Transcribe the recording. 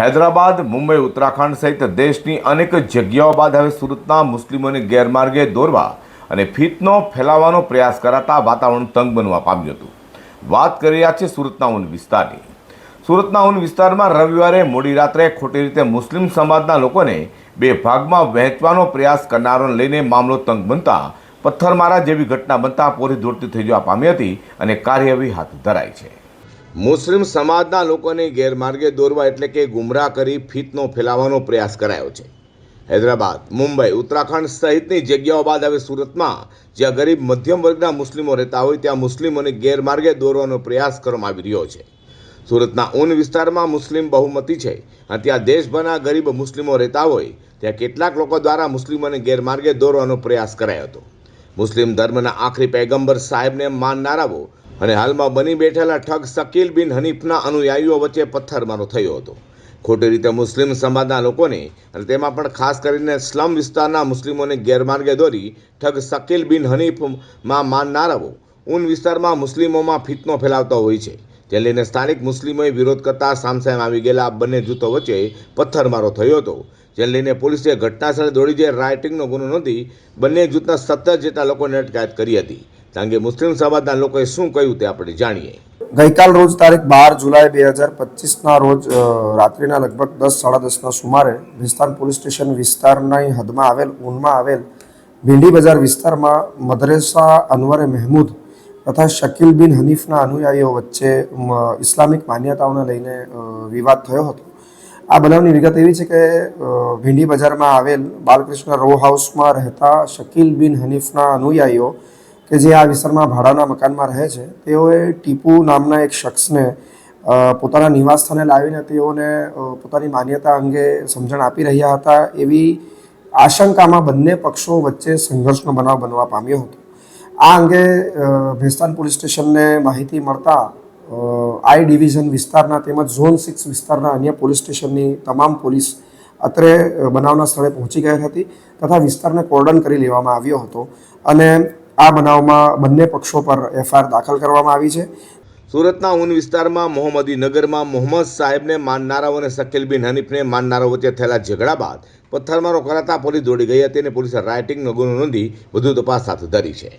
હૈદરાબાદ, મુંબઈ, ઉત્તરાખંડ સહિત દેશની અનેક જગ્યાઓ બાદ હવે સુરતના મુસ્લિમોને ગેરમાર્ગે દોરવા અને ફિતનો ફેલાવવાનો પ્રયાસ કરાતા વાતાવરણ તંગ બનવા પામ્યું હતું. વાત કરી રહ્યા છે સુરતના ઉન વિસ્તારની. સુરતના ઉન વિસ્તારમાં રવિવારે મોડી રાત્રે ખોટી રીતે મુસ્લિમ સમાજના લોકોને બે ભાગમાં વહેંચવાનો પ્રયાસ કરનારોને લઈને મામલો તંગ બનતા, પથ્થરમારા જેવી ઘટના બનતા પોલીસ દોડતી થઈ જવા પામી હતી અને કાર્યવાહી હાથ ધરાઈ છે. મુસ્લિમ સમાજના લોકોને ગેરમાર્ગે દોરવા એટલે કે ગુમરાહ કરી ફિતનો ફેલાવવાનો પ્રયાસ કરાયો છે. હૈદરાબાદ, મુંબઈ, ઉત્તરાખંડ સહિતની જગ્યાઓ બાદ હવે સુરતમાં જ્યાં ગરીબ મધ્યમ વર્ગના મુસ્લિમો રહેતા હોય ત્યાં મુસ્લિમોને ગેરમાર્ગે દોરવાનો પ્રયાસ કરવામાં આવી રહ્યો છે. સુરતના ઊન વિસ્તારમાં મુસ્લિમ બહુમતી છે. અને ત્યાં દેશભરના ગરીબ મુસ્લિમો રહેતા હોય ત્યાં કેટલાક લોકો દ્વારા મુસ્લિમોને ગેરમાર્ગે દોરવાનો પ્રયાસ કરાયો હતો. મુસ્લિમ ધર્મના આખરી પૈગંબર સાહેબને માનનારાઓ અને હાલમાં બની બેઠેલા ઠગ શકીલ બિન હનીફના અનુયાયીઓ વચ્ચે પથ્થરમારો થયો હતો. ખોટી રીતે મુસ્લિમ સમાજના લોકોને અને તેમાં પણ ખાસ કરીને સ્લમ વિસ્તારના મુસ્લિમોને ગેરમાર્ગે દોરી ઠગ શકીલ બિન હનીફમાં માનનારાઓ ઊન વિસ્તારમાં મુસ્લિમોમાં ફિતનો ફેલાવતા હોય છે. તે લઈને સ્થાનિક મુસ્લિમોએ વિરોધ કરતા સામસામ આવી ગયેલા બંને જૂથો વચ્ચે પથ્થરમારો થયો હતો. જેને લઈને પોલીસે ઘટનાસ્થળે દોડી જઈ રાઇટિંગનો ગુનો નોંધી બંને જૂથના સત્તર જેટલા લોકોને અટકાયત કરી હતી. અંગે મુસ્લિમ સમાજના લોકોએ શું કહ્યું તે આપણે જાણીએ. ગઈકાલ રોજ તારીખ બાર જુલાઈ બે હજાર પચીસના રોજ રાત્રિના લગભગ દસ, સાડા દસના સુમારે વિસ્તાર પોલીસ સ્ટેશન વિસ્તારની હદમાં આવેલ, ઊનમાં આવેલ ભીંડી બજાર વિસ્તારમાં મદરેસા અનવરે મહેમૂદ તથા શકીલ બિન હનીફના અનુયાયીઓ વચ્ચે ઇસ્લામિક માન્યતાઓને લઈને વિવાદ થયો હતો. આ બનાવની વિગત એવી છે કે ભીંડી બજારમાં આવેલ બાલકૃષ્ણ રો હાઉસમાં રહેતા શકીલ બિન હનીફના અનુયાયીઓ કે જે આ વિસ્તારમાં ભાડાના મકાનમાં રહે છે, તેઓએ ટીપુ નામના એક શખ્સને પોતાના નિવાસસ્થાને લાવીને તેઓને પોતાની માન્યતા અંગે સમજણ આપી રહ્યા હતા એવી આશંકામાં બંને પક્ષો વચ્ચે સંઘર્ષનો બનાવ બનવા પામ્યો હતો. આ અંગે ભેસ્તાન પોલીસ સ્ટેશનને માહિતી મળતા આઈ ડિવિઝન વિસ્તારના તેમજ ઝોન સિક્સ વિસ્તારના અન્ય પોલીસ સ્ટેશનની તમામ પોલીસ અત્રે બનાવના સ્થળે પહોંચી ગઈ હતી તથા વિસ્તારને કોર્ડન કરી લેવામાં આવ્યો હતો. અને આ બનાવમાં બંને પક્ષો પર એફઆઈઆર દાખલ કરવામાં આવી છે. સુરતના ઊન વિસ્તારમાં મોહમ્મદી નગરમાં મોહમ્મદ સાહેબને માનનારાઓ અને શકીલ બિન હનીફને માનનારાઓ વચ્ચે થયેલા ઝઘડા બાદ પથ્થરમારો કરાતા પોલીસ દોડી ગઈ હતી અને પોલીસે રાઇટિંગનો ગુનો નોંધી વધુ તપાસ હાથ ધરી છે.